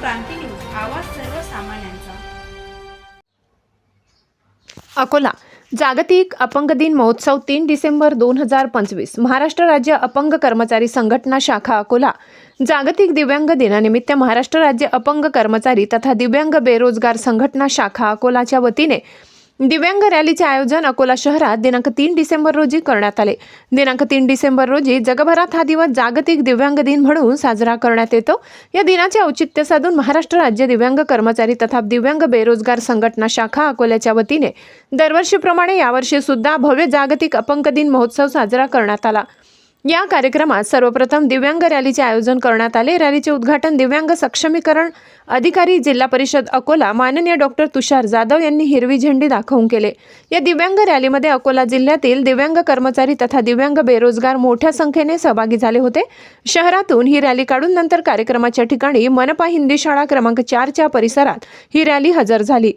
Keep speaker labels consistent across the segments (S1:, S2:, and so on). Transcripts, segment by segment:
S1: क्रांती news आवाज सर्वसामान्यांचा.
S2: अकोला जागतिक अपंग दिन महोत्सव तीन डिसेंबर दोन हजार पंचवीस महाराष्ट्र राज्य अपंग कर्मचारी संघटना शाखा अकोला. जागतिक दिव्यांग दिनानिमित्त महाराष्ट्र राज्य अपंग कर्मचारी तथा दिव्यांग बेरोजगार संघटना शाखा अकोलाच्या वतीने दिव्यांग रॅलीचे आयोजन अकोला शहरात दिनांक तीन डिसेंबर रोजी करण्यात आले. दिनांक तीन डिसेंबर रोजी जगभरात हा दिवस जागतिक दिव्यांग दिन म्हणून साजरा करण्यात येतो. या दिनाचे औचित्य साधून महाराष्ट्र राज्य दिव्यांग कर्मचारी तथा दिव्यांग बेरोजगार संघटना शाखा अकोल्याच्या वतीने दरवर्षीप्रमाणे यावर्षी सुद्धा भव्य जागतिक अपंग दिन महोत्सव साजरा करण्यात आला. या कार्यक्रमात सर्वप्रथम दिव्यांग रॅलीचे आयोजन करण्यात आले. रॅलीचे उद्घाटन दिव्यांग सक्षमीकरण अधिकारी जिल्हा परिषद अकोला माननीय डॉक्टर तुषार जाधव यांनी हिरवी झेंडी दाखवून केले. या दिव्यांग रॅलीमध्ये अकोला जिल्ह्यातील दिव्यांग कर्मचारी तथा दिव्यांग बेरोजगार मोठ्या संख्येने सहभागी झाले होते. शहरातून ही रॅली काढून नंतर कार्यक्रमाच्या ठिकाणी मनपा हिंदी शाळा क्रमांक चारच्या परिसरात ही रॅली हजर झाली.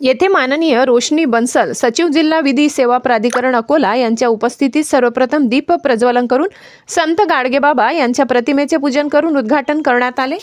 S2: येथे माननीय रोशनी बन्सल सचिव जिल्हा विधी सेवा प्राधिकरण अकोला यांच्या उपस्थितीत सर्वप्रथम दीप प्रज्वलन करून संत गाडगेबाबा यांच्या प्रतिमेचे पूजन करून उद्घाटन करण्यात आले.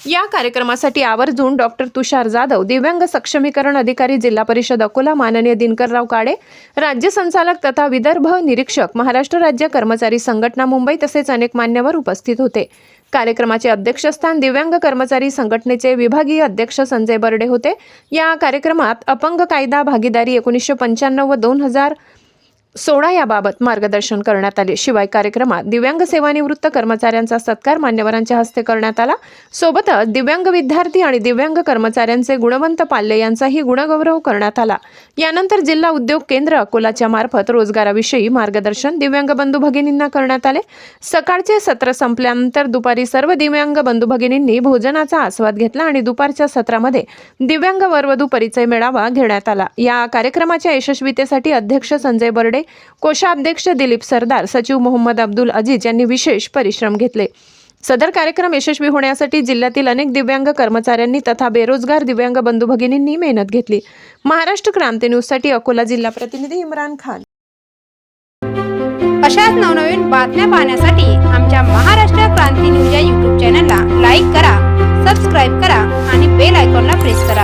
S2: या कार्यक्रमासाठी आवर्जून डॉक्टर तुषार जाधव दिव्यांग सक्षमीकरण अधिकारी जिल्हा परिषद अकोला माननीय दिनकरराव काडे राज्य संचालक तथा विदर्भ निरीक्षक महाराष्ट्र राज्य कर्मचारी संघटना मुंबई तसेच अनेक मान्यवर उपस्थित होते. कार्यक्रमाचे अध्यक्षस्थान दिव्यांग कर्मचारी संघटनेचे विभागीय अध्यक्ष संजय बर्डे होते. या कार्यक्रमात अपंग कायदा भागीदारी एकोणीसशे पंच्याण्णव व दोन हजार सोळा याबाबत मार्गदर्शन करण्यात आले. शिवाय कार्यक्रमात दिव्यांग सेवानिवृत्त कर्मचाऱ्यांचा सत्कार मान्यवरांच्या हस्ते करण्यात आला. सोबतच दिव्यांग विद्यार्थी आणि दिव्यांग कर्मचाऱ्यांचे गुणवंत पाल्ले यांचाही गुणगौरव करण्यात आला. यानंतर जिल्हा उद्योग केंद्र अकोलाच्या मार्फत रोजगाराविषयी मार्गदर्शन दिव्यांग बंधू भगिनींना करण्यात आले. सकाळचे सत्र संपल्यानंतर दुपारी सर्व दिव्यांग बंधू भगिनींनी भोजनाचा आस्वाद घेतला आणि दुपारच्या सत्रामध्ये दिव्यांग वरवधू परिचय मेळावा घेण्यात आला. या कार्यक्रमाच्या यशस्वीतेसाठी अध्यक्ष संजय बर्डे कोषाध्यक्ष दिलीप सरदार सचिव मोहम्मद अब्दुल अजीज यांनी विशेष परिश्रम घेतले. सदर कार्यक्रम यशस्वी होण्यासाठी जिल्ह्यातील अनेक दिव्यांग कर्मचाऱ्यांनी तथा बेरोजगार दिव्यांग बंधू भगिनींनी मेहनत घेतली. महाराष्ट्र क्रांती न्यूजसाठी अकोला जिल्हा प्रतिनिधी इम्रान खान.
S1: अशाच नवनवीन बातम्या पाहण्यासाठी आमच्या महाराष्ट्र क्रांती न्यूज या यूट्यूब चॅनलला लाईक करा सबस्क्राईब करा आणि बेल आयकॉनला प्रेस करा.